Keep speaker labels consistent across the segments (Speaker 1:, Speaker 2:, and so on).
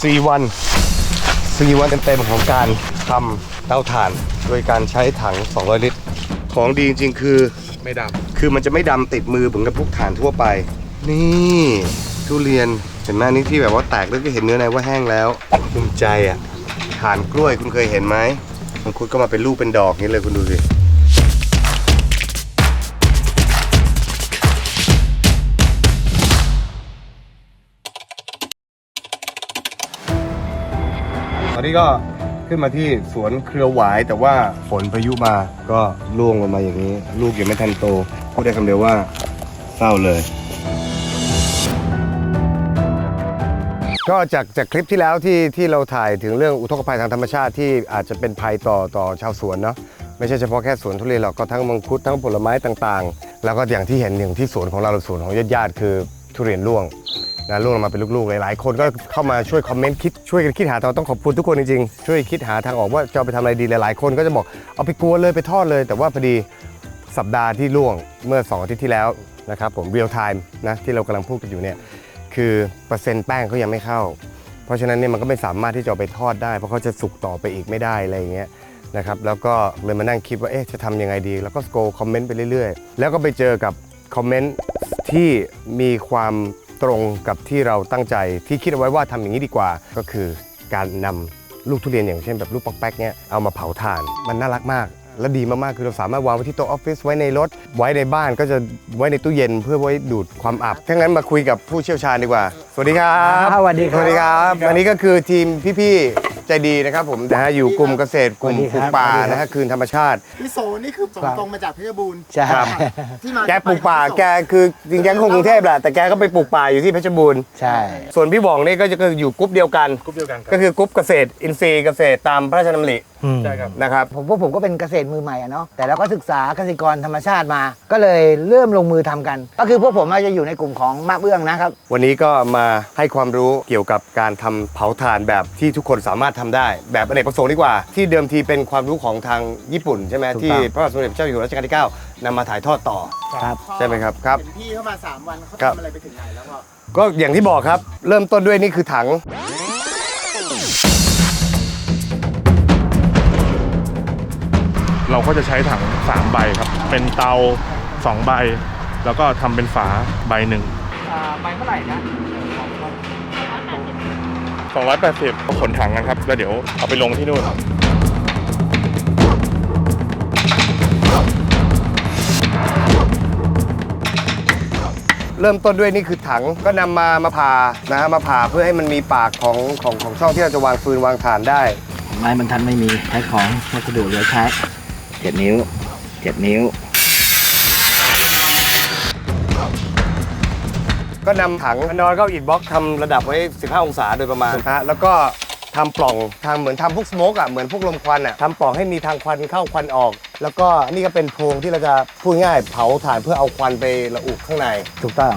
Speaker 1: C1 C1 เต็มๆของการทำเตาถ่าน โดยการใช้ถัง 200 ลิตร ของดีจริงๆคือ
Speaker 2: ไม่ดำ
Speaker 1: คือมันจะไม่ดำติดมือเหมือนกับพวกถ่านทั่วไป นี่ทุเรียนเห็นไหมอันนี้ที่แบบว่าแตกแล้วก็เห็นเนื้อในว่าแห้งแล้วภูมิใจอะถ่านกล้วยคุณเคยเห็นไหมมันคุดก็มาเป็นลูกเป็นดอกนี้เลยคุณดูสิ อนนี้ก็ขึ้นมาที่สวนเครือหวาย แต่ว่าฝนพายุมาก็ร่วงลงมาอย่างนี้ ลูกยังไม่ทันโตพูดได้คำเดียวว่าเศร้าเลย ก็จากจากคลิปที่แล้วที่ที่เราถ่ายถึงเรื่องอุทกภัยทางธรรมชาติที่อาจจะเป็นภัยต่อต่อชาวสวนเนาะไม่ใช่เฉพาะแค่สวนทุเรียนหรอกก็ทั้งมังคุดทั้งผลไม้ต่างๆ แล้วก็อย่างที่เห็นอย่างที่สวนของเราสวนของญาติๆคือทุเรียนร่วง นะล่วงลงมาเป็นลูกๆ หลายๆ คนก็เข้ามาช่วยคอมเมนต์คิดช่วยกันคิดหาทางต้องขอบคุณทุกคนจริงๆ ช่วยคิดหาทางออกว่าจะเอาไปทำอะไรดีหลายๆ คนก็จะบอกเอาไปกวนเลยไปทอดเลย แต่ว่าพอดีสัปดาห์ที่ล่วงเมื่อ 2 อาทิตย์ที่แล้วนะครับผมเรียลไทม์นะที่เรากำลังพูดกันอยู่เนี่ยคือเปอร์เซ็นต์แป้งเขายังไม่เข้า เพราะฉะนั้นเนี่ยมันก็ไม่สามารถที่จะเอาไปทอดได้ เพราะเขาจะสุกต่อไปอีกไม่ได้อะไรอย่างเงี้ยนะครับแล้วก็เลยมานั่งคิดว่าเอ๊ะจะทำยังไงดี แล้วก็สโกคอมเมนต์ไปเรื่อยๆ แล้วก็ไปเจอกับคอมเมนต์ที่มีความ ตรงกับที่เราตั้งใจที่คิดเอาไว้ว่าทำอย่างนี้ดีกว่า ก็คือการนำลูกทุเรียนอย่างเช่นแบบลูกปอกแป๊กเนี่ยเอามาเผาถ่าน มันน่ารักมาก และดีมากๆ คือเราสามารถวางไว้ที่โต๊ะออฟฟิศไว้ในรถ ไว้ในบ้านก็จะไว้ในตู้เย็นเพื่อไว้ดูดความอับถ้างั้นมาคุยกับผู้เชี่ยวชาญดีกว่า สวัสดีครับ
Speaker 3: สวัสดีครับ
Speaker 1: สวัสดีครับ อันนี้ก็คือทีมพี่ๆ ใจดีนะครับผมนะฮะอยู่กลุ่มเกษตรกลุ่ม
Speaker 3: สวัสดี
Speaker 1: ปลู
Speaker 3: ค
Speaker 1: ก
Speaker 3: รับ
Speaker 1: ป่า
Speaker 3: สวัสดีครับ
Speaker 1: นะฮะคืนธรรมชาติ
Speaker 4: พี่โซนี่คือส่งตรงมาจากเพชรบูรณ์
Speaker 3: ใช่
Speaker 1: ครับ
Speaker 4: ที่มา
Speaker 1: แกปลูกป่าแกคือจริงๆแกก็คงกรุงเทพแหละแต่แกก็ไปปลูกป่าอยู่ที่เพชรบูรณ์
Speaker 3: ใช่
Speaker 1: ส่วนพี่หว่องนี่ก็จะอยู่กลุ่มเดียวกันำ
Speaker 2: กรุ๊ปเดียวกันค
Speaker 1: ก็
Speaker 2: รับ
Speaker 1: คือกลุ่มเกษตรอินทรีย์เกษตรตามพระราชดำริ
Speaker 2: ใช่ครับ
Speaker 1: นะครับ
Speaker 3: ผมพวกผมก็เป็นเกษตรมือใหม่อะเนาะแต่เราก็ศึกษาเกษตรกรธรรมชาติมา ก็เลยเริ่มลงมือทำกัน ก็คือพวกผมอาจจะอยู่ในกลุ่มของมะเบื้องนะครับ
Speaker 1: วันนี้ก็มาให้ความรู้เกี่ยวกับการทำเผาถ่านแบบที่ทุกคนสามารถทำได้ แบบอเนกประสงค์ดีกว่า ที่เดิมทีเป็นความรู้ของทางญี่ปุ่นใช่ไหม
Speaker 3: ถูกต้อง
Speaker 1: ที่พระบาทสมเด็จพระเจ้าอยู่หัวรัชกาลที่ 9นำมาถ่ายทอดต่อ
Speaker 3: ครับ
Speaker 1: ใช่ไหมครับครับ
Speaker 4: เห็นพี่เข้ามา 3 วันเขา
Speaker 1: ครับ
Speaker 4: ทำอะไรไปถึงไหนแล้วก็
Speaker 1: ก็อย่างที่บอกครับ เริ่มต้นด้วยนี่คือถัง
Speaker 2: เราก็จะใช้ถัง3ใบครับ เป็นเตา2ใบ แล้วก็ทำเป็นฝาใบหนึ่ง
Speaker 3: ใบเท่าไหร่นะ
Speaker 2: 280ขนถังกันครับ แล้วเดี๋ยวเอาไปลงที่นู่น
Speaker 1: เริ่มต้นด้วยนี่คือถังก็นำมามาผ่านะฮะมาผ่าเพื่อให้มันมีปากของของของช่องที่เราจะวางฟืนวางถ่านได้
Speaker 3: ไม้บรรทัดไม่มีใช้ของวัสดุเหลือใช้ เจ็ดนิ้วเจ็ดนิ้ว
Speaker 1: ก็นำถังนอนเข้าอิฐบล็อกทำระดับไว้ 15 องศาโดยประมาณนะฮะแล้วก็ทำปล่องทำเหมือนทำพวกสโมกอะเหมือนพวกลมควันอะทำปล่องให้มีทางควันเข้าควันออก แล้วก็นี่ก็เป็นโพรงที่เราจะพูดง่ายเผาถ่านเพื่อเอาควันไประอุข้างใน
Speaker 3: ถูกต้อง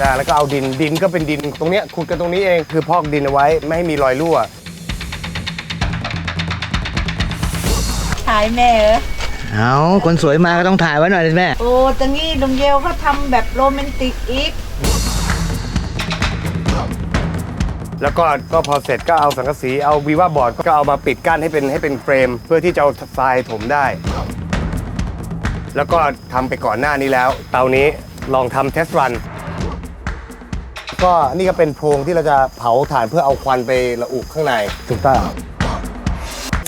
Speaker 1: นะแล้วก็เอาดินดินก็เป็นดินตรงเนี้ยขุดกันตรงนี้เองคือพอกดินเอาไว้ไม่ให้มีรอยรั่วา
Speaker 5: ยแม่เหรอ
Speaker 3: เอาคนสวยมาก็ต้องถ่ายไว้หน่อยสิแม่
Speaker 5: โอ้ตรงนี้ลุงเยลก็ทำแบบโรแมนติกอีก
Speaker 1: แล้วก็ก็พอเสร็จก็เอาสังกะสีเอาวีว่าบอร์ดก็เอามาปิดกั้นให้เป็นให้เป็นเฟรม เพื่อที่จะเอาทรายถมได้ แล้วก็ทำไปก่อนหน้านี้แล้ว เตานี้ลองทำเทสรัน ก็นี่ก็เป็นโพรงที่เราจะเผาถ่านเพื่อเอาควันไประอุข้างใน
Speaker 3: ถูกต้อง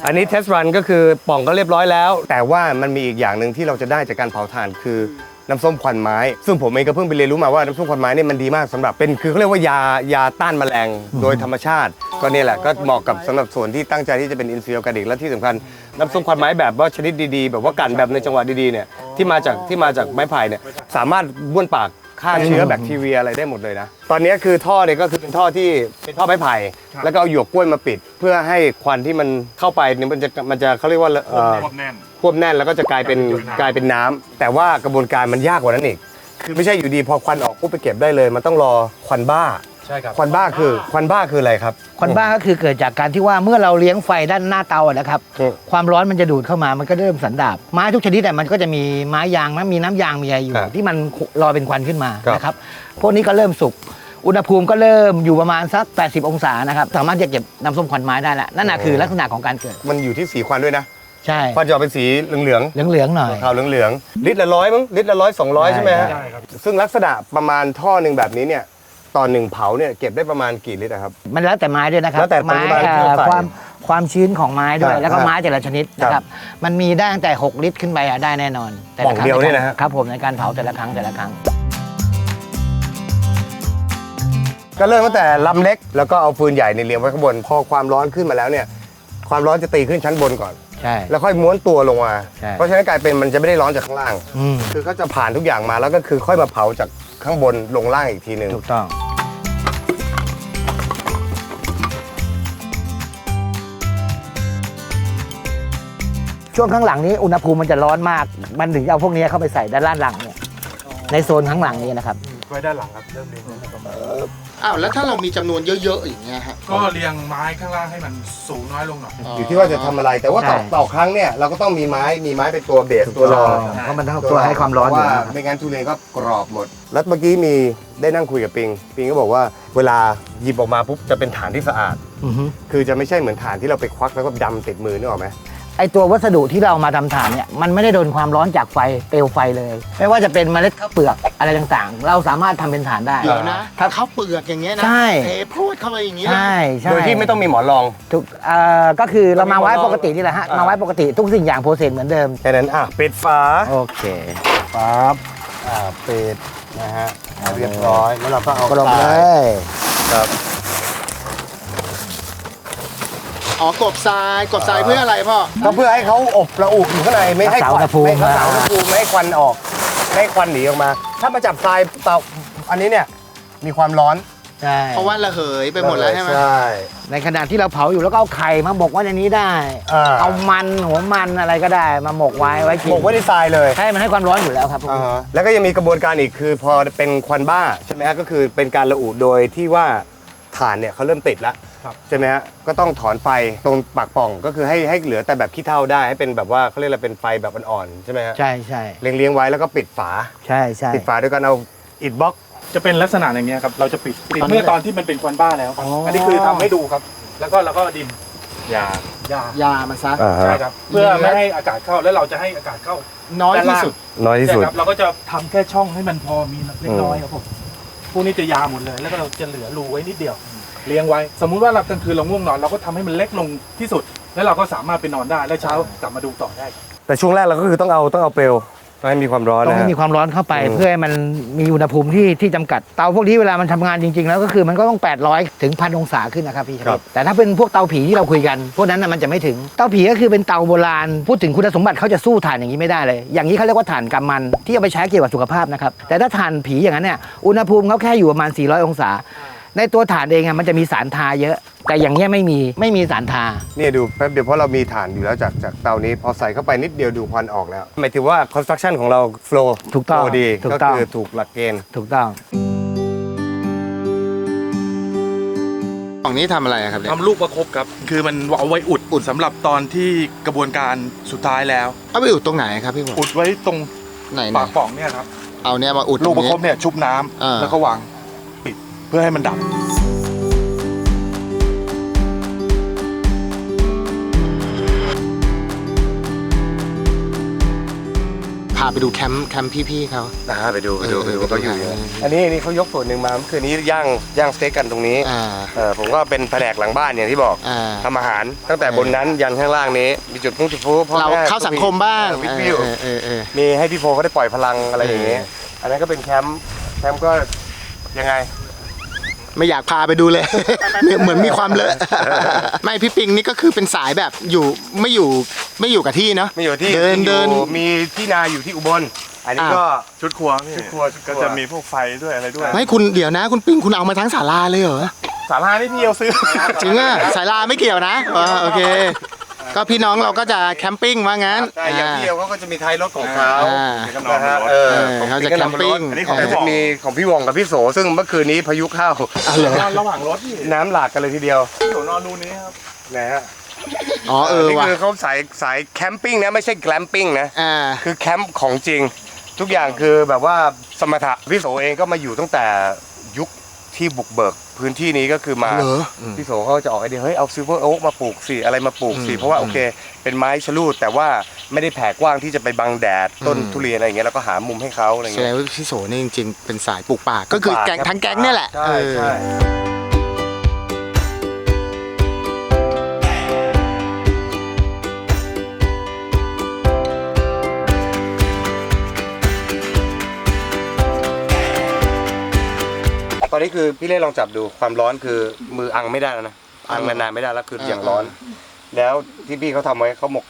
Speaker 1: อันนี้เทสรันก็คือป่องก็เรียบร้อยแล้ว แต่ว่ามันมีอีกอย่างหนึ่งที่เราจะได้จากการเผาถ่านคือน้ำส้มควันไม้ ซึ่งผมเองก็เพิ่งไปเรียนรู้มาว่าน้ำส้มควันไม้เนี่ยมันดีมากสำหรับเป็นคือเขาเรียกว่ายายาต้านแมลงโดยธรรมชาติ ก็เนี่ยแหละก็เหมาะกับสำหรับส่วนที่ตั้งใจที่จะเป็นอินทรีย์ออร์แกนิกและที่สำคัญน้ำส้มควันไม้แบบว่าชนิดดีๆ แบบว่ากันแบบในจังหวะดีๆเนี่ยที่มาจากที่มาจากไม้ไผ่เนี่ยสามารถบ้วนปาก ฆ่าเชื้อแบคทีเรียอะไรได้หมดเลยนะ ตอนนี้คือท่อเนี่ยก็คือเป็นท่อที่เป็นท่อไม้ไผ่แล้วก็เอาหยวกกล้วยมาปิด เพื่อให้ควันที่มันเข้าไปเนี่ยมันจะมันจะเขาเรียกว่าเอ่อ
Speaker 2: ควบแน่น
Speaker 1: ควบแน่นแล้วก็จะกลายเป็นกลายเป็นน้ำแต่ว่ากระบวนการมันยากกว่านั้นอีกคือไม่ใช่อยู่ดีพอควันออกปุ๊บไปเก็บได้เลย มันต้องรอควันบ้า
Speaker 2: ใช่ครับ
Speaker 1: ควันบ้าคือควันบ้าคืออะไรครับ
Speaker 3: ควันบ้าก็คือเกิดจากการที่ว่าเมื่อเราเลี้ยงไฟด้านหน้าเตาอะนะครับ
Speaker 1: อืม
Speaker 3: ความร้อนมันจะดูดเข้ามามันก็เริ่มสันดาบไม้ทุกชนิดแต่มันก็จะมีไม้ยางนะมีน้ำยางมีอะไรอยู่
Speaker 1: ครับ
Speaker 3: ที่มันลอยเป็นควันขึ้นมา
Speaker 1: ครับ
Speaker 3: นะครับพวกนี้ก็เริ่มสุกอุณหภูมิก็เริ่มอยู่ประมาณสัก 80 องศานะครับสามารถจะเก็บน้ำส้มควันไม้ได้แล้วนั่นน่ะคือลักษณะของการเกิด
Speaker 1: มันอยู่ที่สีควันด้วยนะ
Speaker 3: ใช่
Speaker 1: ควันจะออกเป็นสีเหลือง
Speaker 3: เหลืองๆหน่อย
Speaker 1: ๆขาวเหลืองๆลิตรละร้อยมั้งลิตรละร้อยสองร้อยใช่ไหมฮะ
Speaker 3: ใช่
Speaker 1: ซึ่งลักษณะประมาณท่อหนึ่งแบบนี้เนี่ย ต่อหนึ่งเผาเนี่ยเก็บได้ประมาณกี่ลิตรอะครับ
Speaker 3: มันแล้วแต่ไม้ด้วยนะครับ
Speaker 1: แล้วแต่ป
Speaker 3: ไม้
Speaker 1: ริมาณ
Speaker 3: เอ่
Speaker 1: ที่
Speaker 3: อ
Speaker 1: เราใส่
Speaker 3: ความความชื้นของไม้ด้วย
Speaker 1: ครับ
Speaker 3: แล้วก็ไม้แต่ละชนิดนะค
Speaker 1: ครั
Speaker 3: รับบมันมีได้ตั้งแต่ 6 ลิตรขึ้นไปอะได้แน่นอนแต่
Speaker 1: ปล่
Speaker 3: ละ
Speaker 1: อง
Speaker 3: ครั้
Speaker 1: เดียวเนี่ยนะฮะ
Speaker 3: ครับผมในการเผาแต่ละครั้งแต่ละครั้ง
Speaker 1: ก็เริ่มตั้งแต่ลำเล็กแล้วก็เอาฟืนใหญ่ในยเรียงไว้ข้างบน พอความร้อนขึ้นมาแล้วเนี่ย ความร้อนจะตีขึ้นชั้นบนก่อน
Speaker 3: ใช่
Speaker 1: แล้วค่อยม้วนตัวลงมา
Speaker 3: ใช่
Speaker 1: เพราะฉะนั้นกลายเป็นมันจะไม่ได้ร้อนจากข้างล่าง
Speaker 3: อืม
Speaker 1: คือเขาจะผ่านทุกอย่างมาแล้วก็คือค่อยมาเผาจาก ข้างบนลงล่างอีกทีหนึ่ง
Speaker 3: ถูกต้อง ช่วงข้างหลังนี้อุณหภูมิมันจะร้อนมาก มันถึงจะเอาพวกนี้เข้าไปใส่ด้านล่างหลังเนี่ยในโซนข้างหลังนี้นะครับ
Speaker 2: ไว้ด้านหลังครับเริ่มเรียงประมาณ
Speaker 4: อ้าวแล้วถ้าเรามีจำนวนเยอะๆอย่างเงี้ยฮะ
Speaker 2: ก็เรียงไม้ข้างล่างให้มันสูงน้อยลงหน่อย
Speaker 1: อยู่ที่ว่าจะทำอะไร แต่ว่าต่อ
Speaker 3: ใช่
Speaker 1: ต่อครั้งเนี่ยเราก็ต้องมีไม้มีไม้เป็นตัวเบสตัวรอง
Speaker 3: เพราะมันต้องตัวให้ความร้อนอยู่
Speaker 1: ว่า
Speaker 3: แล้ว
Speaker 1: ไม่งั้นทุเรียนก็กรอบหมด แล้วเมื่อกี้มีได้นั่งคุยกับปิง ปิงก็บอกว่าเวลาหยิบออกมาปุ๊บจะเป็นฐานที่สะอาด
Speaker 3: อือฮึ
Speaker 1: คือจะไม่ใช่เหมือนฐานที่เราไปควักแล้วก็ดำติดมือนึกออกไหม
Speaker 3: ไอตัววัสดุที่เรามาทำฐานเนี่ยมันไม่ได้โดนความร้อนจากไฟเปลวไฟเลย ไม่ว่าจะเป็นเมล็ดข้าวเปลือกอะไรต่างๆ เราสามารถทำเป็นฐานได้
Speaker 4: เดี๋ยวนะ ถ้าข้าวเปลือกอย่างเงี้ยนะ
Speaker 3: ใช่
Speaker 4: เทพรวดเข้าไปอย่างงี้เลย
Speaker 3: ใช่ใช่
Speaker 1: โดยที่ไม่ต้องมีหมอนรอง
Speaker 3: ถูกเอ่อก็คือเรามาไว้
Speaker 1: ต้องมี
Speaker 3: ปกตินี่แหละฮะ
Speaker 1: อ่าม
Speaker 3: มาไว้ปกติทุกสิ่งอย่างโปรเซสเหมือนเดิม
Speaker 1: แค่นั้นอะปิดฝา
Speaker 3: โอเค
Speaker 1: ปั๊บอ่าปิดนะฮะเรียบร้อยแล้วเราก็เอา
Speaker 3: กรอบ
Speaker 1: ท
Speaker 3: เล
Speaker 1: ราย
Speaker 3: ย
Speaker 1: ครับ
Speaker 4: อ๋อกบทรายกบทรายเพื่ออะไรพ่อ
Speaker 1: ก็เพื่อให้เขาอบระอุอยู่ข้างในไม่ให้ควันไม่ให้เสาอุณหภูมิไม่ให้ควันออกไม่ให้ควันหนีออกมา ถ้ามาจับทรายเตาอันนี้เนี่ยมีความร้อน
Speaker 3: ใช่
Speaker 4: เพราะว่าระเหยไปหมดแล้วใช่ไหม
Speaker 1: ใช่
Speaker 3: ในขณะที่เราเผาอยู่แล้วก็เอาไข่มาหมกไว้ในนี้ได้
Speaker 1: อ่า
Speaker 3: เอามันหัวมันอะไรก็ได้มาหมกไว้ไว้กิน
Speaker 1: หมกไว้ในทรายเลย
Speaker 3: ใช่มันให้ความร้อนอยู่แล้วครับ
Speaker 1: อ่าฮะแล้วก็ยังมีกระบวนการอีกคือพอเป็นควันบ้าใช่ไหมฮะก็คือเป็นการระอุโดยที่ว่า ฐานเนี่ยเขาเริ่มติดแล้ว
Speaker 2: ครับ
Speaker 1: ใช่ไหมฮะก็ต้องถอนไฟตรงปากปล่องก็คือให้ให้เหลือแต่แบบขี้เถ้าได้ให้เป็นแบบว่าเขาเรียกอะไรเป็นไฟแบบอ่อนๆใช่ไหมฮะ
Speaker 3: ใช่ใช่
Speaker 1: เลี้ยงเลี้ยงๆไว้แล้วก็ปิดฝา
Speaker 3: ใช่ใช่
Speaker 1: ปิดฝาด้วยการเอาอิฐบล็อก
Speaker 2: จะเป็นลักษณะอย่างเงี้ยครับ เราจะปิดปิด
Speaker 3: ตอนนี้
Speaker 2: เมื่อตอนที่มันเป็นควันบ้าแล้วครับ
Speaker 3: อ๋ออั
Speaker 2: อันนี้คือทำให้ดูครับ แล้วก็เราก็ดินยายายา
Speaker 4: มันซะ
Speaker 1: อ่าฮะ
Speaker 2: ใช่ครับ เพื่อไม่ให้อากาศเข้าแล้วเราจะให้อากาศเข้า
Speaker 4: น้อยที่สุด
Speaker 1: น้อยที่
Speaker 2: ใช่
Speaker 1: สุด
Speaker 2: ครับเราก็จะทำแค่ช่องให้มันพอมีเล็กน้อยครับผม พวกนี้จะยาวหมดเลย แล้วก็เราจะเหลือรูไว้นิดเดียว เลี้ยงไว้ สมมุติว่าเรากลางคืนเราง่วงนอนเราก็ทำให้มันเล็กลงที่สุด แล้วเราก็สามารถไปนอนได้แล้วเช้ากลับมาดูต่อได้ครับ
Speaker 1: แต่ช่วงแรกเราก็คือต้องเอาต้องเอาเปลว ต้องให้มีความร้อน
Speaker 3: ต้อง
Speaker 1: นะ
Speaker 3: ให้
Speaker 1: ฮะ
Speaker 3: มีความร้อนเข้าไป
Speaker 1: อืม
Speaker 3: เพื่อให้มันมีอุณหภูมิที่ที่จำกัดเตาพวกนี้เวลามันทำงานจริง ๆ แล้วก็คือมันก็ต้อง 800 ถึงพันองศาขึ้นนะครับพี่ช
Speaker 1: ครั
Speaker 3: ลิ
Speaker 1: บ
Speaker 3: ดแต่ถ้าเป็นพวกเตาผีที่เราคุยกัน พวกนั้นน่ะมันจะไม่ถึงเตาผีก็คือเป็นเตาโบราณ พูดถึงคุณสมบัติเขาจะสู้ถ่านอย่างนี้ไม่ได้เลย อย่างนี้เขาเรียกว่าถ่านกำมันที่เอาไปใช้เกี่ยวกับสุขภาพนะครับแต่ถ้าถ่านผีอย่างนั้นเนี่ยอุณหภูมิเขาแค่อยู่ประมาณ 400 องศา ในตัวถ่านเองอะมันจะมีสารทาเยอะ แต่อย่างเงี้ยไม่มีไม่มีสารทา
Speaker 1: เนี่ยดูแป๊บเดียวเพราะเรามีฐานอยู่แล้วจากจากเตานี้พอใส่เข้าไปนิดเดียวดูควันออกแล้วหมายถึงว่า construction ของเรา flow
Speaker 3: ถูกต้อง
Speaker 1: flow ดี
Speaker 3: ถูก
Speaker 1: ก็
Speaker 3: ต้อง
Speaker 1: คือถูกหลักเกณฑ์
Speaker 3: ถูกต้อง
Speaker 4: ของนี้ทำอะไรอะครับเนี่ย
Speaker 2: ทำลูกประคบครับ คือมันเอาไว้อุดอุดสำหรับตอนที่กระบวนการสุดท้ายแล้ว
Speaker 4: เอาไปอุดตรงไหนครับพี่ผม
Speaker 2: อุดไว้ตรง
Speaker 4: ไหน
Speaker 2: ปาก
Speaker 4: นะ
Speaker 2: ป่องเนี่ยครับ
Speaker 4: เอาเนี่ยมาอุด
Speaker 2: ลูก
Speaker 4: ต
Speaker 2: ป
Speaker 4: รง
Speaker 2: ระ
Speaker 4: นี้
Speaker 2: คบเนี่ยชุบน้ำ
Speaker 4: อ่า
Speaker 2: แล้วก็วางปิด เพื่อให้มันดับ
Speaker 4: พาไปดูแคมป์แคมป์พี่ๆเขา
Speaker 1: นะไปดูไปดู
Speaker 4: เออ
Speaker 1: ไปดูว่าเขาอยู่
Speaker 4: เออ
Speaker 1: ยังไงอันนี้อันนี้เขายกส่วนหนึ่งมาเมื่อคืนนี้ย่างย่างสเต็กกันตรงนี้
Speaker 4: อ่า
Speaker 1: เออผมก็เป็นแผนกหลังบ้านอย่างที่บอก
Speaker 4: อ่า
Speaker 1: ทำอาหารตั้งแต่บนนั้นยันข้างล่างนี้ มีจุดพุ่งจุดฟูพ่อ
Speaker 4: เรา
Speaker 1: แม่
Speaker 4: เข้าสังคมบ้าง
Speaker 1: เออวิทวิว
Speaker 4: เออเออเออ
Speaker 1: มีให้พี่โฟเขาได้ปล่อยพลังอะไรอย่างเงี้ย
Speaker 4: เอ
Speaker 1: อันนั้นก็เป็นแคมป์แคมป์ก็ยังไง
Speaker 4: ไม่อยากพาไปดูเลย เหมือนมีความเลอะ ไม่พี่ปิงนี่ก็คือเป็นสายแบบอยู่ไม่อยู่ไม่อยู่กับที่เนาะ
Speaker 1: ไม่อยู่ที่
Speaker 4: เดิน
Speaker 1: อยู่
Speaker 4: เดิน
Speaker 1: มีที่นาอยู่ที่อุบล อันนี้
Speaker 4: อะ
Speaker 1: ก็
Speaker 2: ชุดครัวพี่
Speaker 1: ชุดครัวชุดครัว
Speaker 2: ก็จะมีพวกไฟด้วยอะไรด้วย
Speaker 4: ไม่คุณเดี๋ยวนะ คุณปิงคุณเอามาทั้งศาลาเลยเหรอ
Speaker 2: สารานี่พี่เอาซื้อ
Speaker 4: จริงอะศาลาไม่เกี่ยวนะอ๋อโอเค ก็ก็พี่น้องเราก็จะแคมปิ้งว่างั้น
Speaker 1: ใช่อย่างพี่เดียวเขาก็จะมีท้ายรถของเขา
Speaker 4: อ่า
Speaker 1: นะฮะเออ
Speaker 4: เออเขาจะแคมปิ้ง
Speaker 1: อันนี้ของพี่วองมีของพี่วองกับพี่โส ซึ่งเมื่อคืนนี้พายุเข้า
Speaker 2: นอนระหว่างรถนี่
Speaker 1: น้ำหลากกันเลยทีเดียว
Speaker 2: เดี๋ยวนอนรูนี้ครับ
Speaker 1: นะฮะ
Speaker 4: อ๋อเออ
Speaker 1: นี่
Speaker 4: ว่ะ
Speaker 1: คือเขาสายสายแคมปิ้งนะไม่ใช่แกลมปิ้งนะ
Speaker 4: อ่า
Speaker 1: คือแคมป์ของจริง ทุกอย่างคือแบบว่าสมถะพี่โสเองก็มาอยู่ตั้งแต่ยุค ที่บุกเบิกพื้นที่นี้ก็คือมา
Speaker 4: เหรอ
Speaker 1: พี่โสเขาจะออกไอเดียเฮ้ยเอาซิลเวอร์โอ๊กมาปลูกสิอะไรมาปลูกสิ
Speaker 4: อืม
Speaker 1: เพราะว่าโอเค เป็นไม้ชะลูดแต่ว่าไม่ได้แผ่กว้างที่จะไปบังแดดต้น
Speaker 4: อืม
Speaker 1: ทุเรียนอะไรอย่างเงี้ยแล้วก็หามุมให้เขาอะไร
Speaker 4: แสด
Speaker 1: เงี้
Speaker 4: ง
Speaker 1: ย
Speaker 4: ว่าพี่โสนี่จริงๆเป็นสายปลูกป่าก็คือแก๊งทั้งแก๊งเนี่ยแหละ
Speaker 1: ใช่
Speaker 4: เออ
Speaker 1: ใช่ อนนี้คือพี่เล่ลองจับดูความร้อนคือมืออังไม่ได้แล้วนะอังนานๆไม่ได้แล้วคืออย่างร้อน แล้วที่พี่เขาทำไว้เขาหมก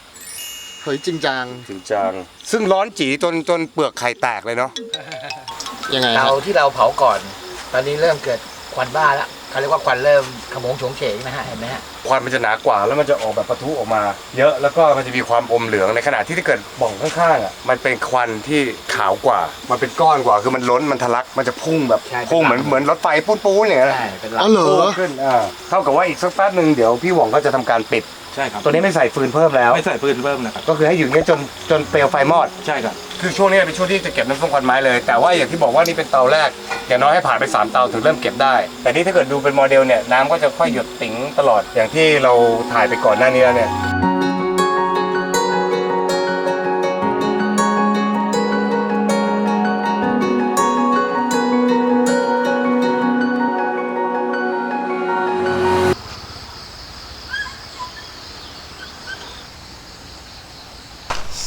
Speaker 4: เฮ้ยจริงจัง
Speaker 1: จริงจังซึ่งร้อนจีจนจนเปลือกไข่แตกเลยเนาะ
Speaker 4: ยังไงค
Speaker 3: เตา
Speaker 4: รับ
Speaker 3: ที่เราเผาก่อน ตอนนี้เริ่มเกิดควันบ้าแล้วเขาเรียกว่าควันเริ่มขโมงโฉงเฉงนะฮะเห็นไหมฮะ
Speaker 1: ควันมันจะหนากว่าแล้วมันจะออกแบบปะทุออกมา เยอะแล้วก็มันจะมีความอมเหลืองในขณะที่ถ้าเกิดบ่องข้างๆอะมันเป็นควันที่ขาวกว่า มันเป็นก้อนกว่าคือมันล้นมันทะลักมันจะพุ่งแบบ
Speaker 3: ใช่
Speaker 1: พุ่งเหมือนเหมือนรถไฟปูนๆอย่างเงี้ย
Speaker 3: ใช่เป็นหลั
Speaker 4: อ๋
Speaker 3: ก
Speaker 4: อเหรอ
Speaker 1: พุ่งขึ้นอ่าเท่ากับว่าอีกสักแป๊บหนึ่งเดี๋ยวพี่หว่องก็จะทำการปิด
Speaker 2: ใช่ครับ
Speaker 1: ตัวนี้ไม่ใส่ฟืนเพิ่มแล้ว
Speaker 2: ไม่ใส่ปืนเพิ่มนะครับ
Speaker 1: ก็คือให้อยู่อย่างเงี้ยจนจนเปลวไฟมอด
Speaker 2: ใช่ครับ
Speaker 1: คือช่วงนี้เป็นช่วงที่จะเก็บน้ำส้มควันไม้เลย แต่ว่าอย่างที่บอกว่านี่เป็นเตาแรก อย่างน้อยให้ผ่านไป 3 เตาถึงเริ่มเก็บได้ แต่นี่ถ้าเกิดดูเป็นโมเดลเนี่ยน้ำก็จะค่อยหยดติ๋งตลอดอย่างที่ที่เราถ่ายไปก่อนหน้านี้แล้วเนี่ย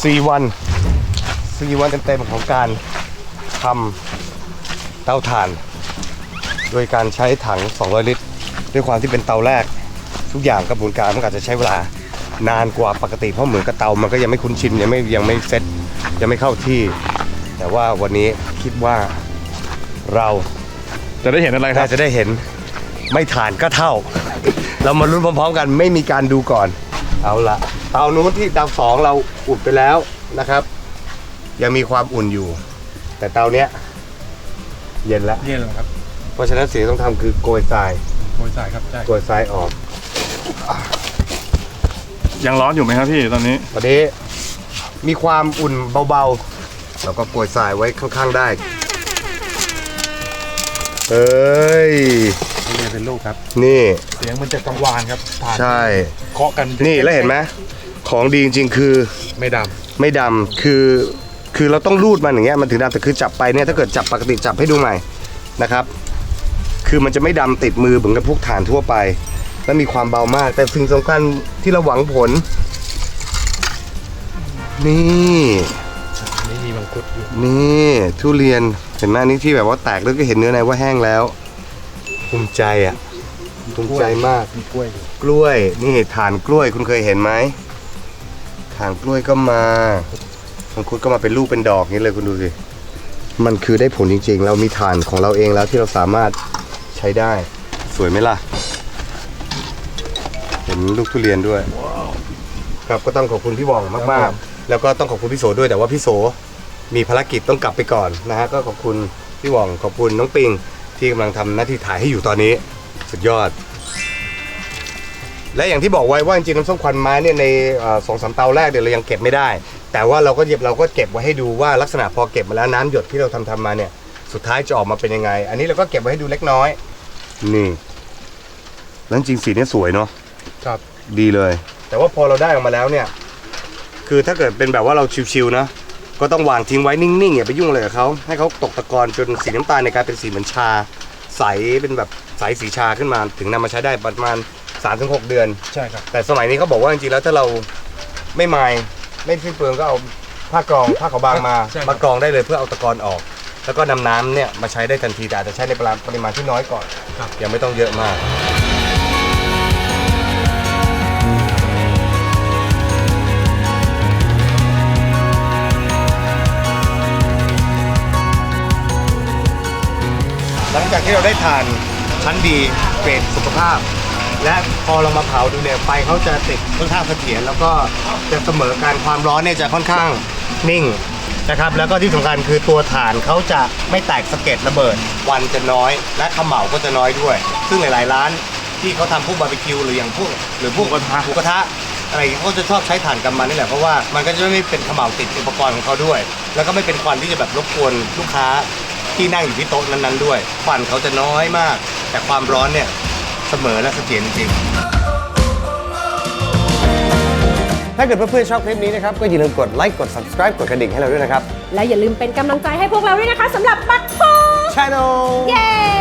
Speaker 1: สี่วันสี่วันเต็มๆของการทำเตาถ่าน โดยการใช้ถัง 200 ลิตร ด้วยความที่เป็นเตาแรก ทุกอย่างกระบวนการมันอาจจะใช้เวลานานกว่าปกติเพราะเหมือนกับเตามันก็ยังไม่คุ้นชินยังไม่ยังไม่เซ็ตยังไม่เข้าที่ แต่ว่าวันนี้คิดว่าเรา
Speaker 2: จะได้เห็นอะไรครั
Speaker 1: น่า
Speaker 2: บ
Speaker 1: จะได้เห็นไม่ถ่านก็เท่า เรามาลุ้นพร้อมๆกันไม่มีการดูก่อน เอาละเตานู้นที่เตาสองเราอุ่นไปแล้วนะครับ ยังมีความอุ่นอยู่ แต่เตาเนี้ยเย็นแล้ว
Speaker 2: เย็นแล้วครับ
Speaker 1: เพราะฉะนั้นสิ่งที่ต้องทำคือโกยทราย
Speaker 2: โปรยสายครับใช่
Speaker 1: โกยทรายออก
Speaker 2: ยังร้อนอยู่ไหมครับพี่ตอนนี้
Speaker 1: ตอนนี้มีความอุ่นเบาๆเราก็โกยทรายไว้ข้างๆได้ เอ้ย
Speaker 2: นี่เป็นลูกครับ
Speaker 1: นี่
Speaker 2: เสียงมันจะกังวานครับผ่าน
Speaker 1: ใช่
Speaker 2: เคาะกัน
Speaker 1: นี่แล้วเห็นไหมของดีจริงๆ คือ
Speaker 2: ไม่ด
Speaker 1: ไม่ดำคือคือเราต้องรูดมันอย่างเงี้ยมันถึงดำแต่คือจับไปเนี่ยถ้าเกิดจับปกติจับให้ดูใหม่นะครับ คือมันจะไม่ดำติดมือเหมือนกับพวกฐานทั่วไป และมีความเบามาก แต่สิ่งสำคัญที่เราหวังผล นี่ำ
Speaker 2: นี่มีมังคุดอยู่
Speaker 1: นี่ทุเรียนเห็นไหมอันนี่ที่แบบว่าแตกแล้วก็เห็นเนื้อในว่าแห้งแล้วภูมิใจอะภูมิใจมาก
Speaker 2: มีกล้วยอยู่
Speaker 1: กล้วย นี่ฐานกล้วยคุณเคยเห็นไหมฐานกล้วยก็มามังคุดก็มาเป็นลูกเป็นดอกนี้เลยคุณดูสิ มันคือได้ผลจริงๆ เรามีฐานของเราเองแล้วที่เราสามารถใช้ได้ สวยไหมล่ะเห็น ลูกทุเรียนด้วย ครับก็ต้องขอบคุณพี่หว่องมากๆ แล้วก็ต้องขอบคุณพี่โสด้วยแต่ว่าพี่โสมีภารกิจต้องกลับไปก่อนนะฮะก็ขอบคุณพี่หว่องขอบคุณน้องปิงที่กำลังทำหน้าที่ถ่ายให้อยู่ตอนนี้สุดยอด และอย่างที่บอกไว้ว่าจริงๆน้ำส้มควันไม้เนี่ยในเอ่อสองสามเตาแรกเดี๋ยวเรายังเก็บไม่ได้ แต่ว่าเราก็เก็บเราก็เก็บไว้ให้ดูว่าลักษณะพอเก็บมาแล้วน้ำหยดที่เราทำทำมาเนี่ยสุดท้ายจะออกมาเป็นยังไง อันนี้เราก็เก็บไว้ให้ดูเล็กน้อย นี่ แล้วจริงๆสีเนี่ยสวยเนาะ
Speaker 2: ครับ
Speaker 1: ดีเลย แต่ว่าพอเราได้ออกมาแล้วเนี่ย คือถ้าเกิดเป็นแบบว่าเราชิวๆนะ ก็ต้องวางทิ้งไว้นิ่งๆอย่าไปยุ่งอะไรกับเขาให้เขาตกตะกอนจนสีน้ำตาลในยกลายเป็นสีเหมือนชา ใสเป็นแบบใสสีชาขึ้นมา ถึงนำมาใช้ได้ประมาณ3-6 เดือน
Speaker 2: ใช่ครับ
Speaker 1: แต่สมัยนี้เขาบอกว่าจริงๆแล้วถ้าเราไม่ไมายไม่สิ้นเปลืองก็เอาผ้ากรองผ้าขาวบางมา
Speaker 2: ใช่ครับ
Speaker 1: มากรองได้เลยเพื่อเอาตะกอนออก แล้วก็นำน้ำเนี่ยมาใช้ได้ทันทีแต่อาจจะใช้ในปริมาณปริมาณที่น้อยก่อนยังไม่ต้องเยอะมาก หลังจากที่เราได้ทานชั้นดีเกรดสุขภาพ และพอเรามาเผาดูเนี่ยไฟเขาจะติดค่อนข้างเสถียรแล้วก็จะเสมอการความร้อนเนี่ยจะค่อนข้างนิ่งนะครับแล้วก็ที่สำคัญคือตัวถ่านเขาจะไม่แตกสะเก็ดระเบิดวันจะน้อย และเขม่าก็จะน้อยด้วย ซึ่งหลาย ๆ ร้านที่เขาทำพวกบาร์บีคิวหรืออย่างพวกหรือพวก
Speaker 2: หมูกระทะ
Speaker 1: หมูกระทะอะไรอย่างเงี้ยเขาจะชอบใช้ถ่านกำมันนี่แหละเพราะว่ามันก็จะไม่เป็นเขม่าติดอุปกรณ์ของเขาด้วย แล้วก็ไม่เป็นควันที่จะแบบรบกวนลูกค้า ที่นั่งอยู่ที่โต๊ะนั้นๆด้วยควันเขาจะน้อยมาก แต่ความร้อนเนี่ยเสมอและเสถียรจริงๆถ้าเกิดเพื่อนๆชอบคลิปนี้นะครับ ก็อย่าลืมกดไลค์กด subscribe กดกระดิ่งให้เราด้วยนะครับ
Speaker 6: และอย่าลืมเป็นกำลังใจให้พวกเราด้วยนะคะสำหรับบักโพ
Speaker 1: Channel
Speaker 6: เย้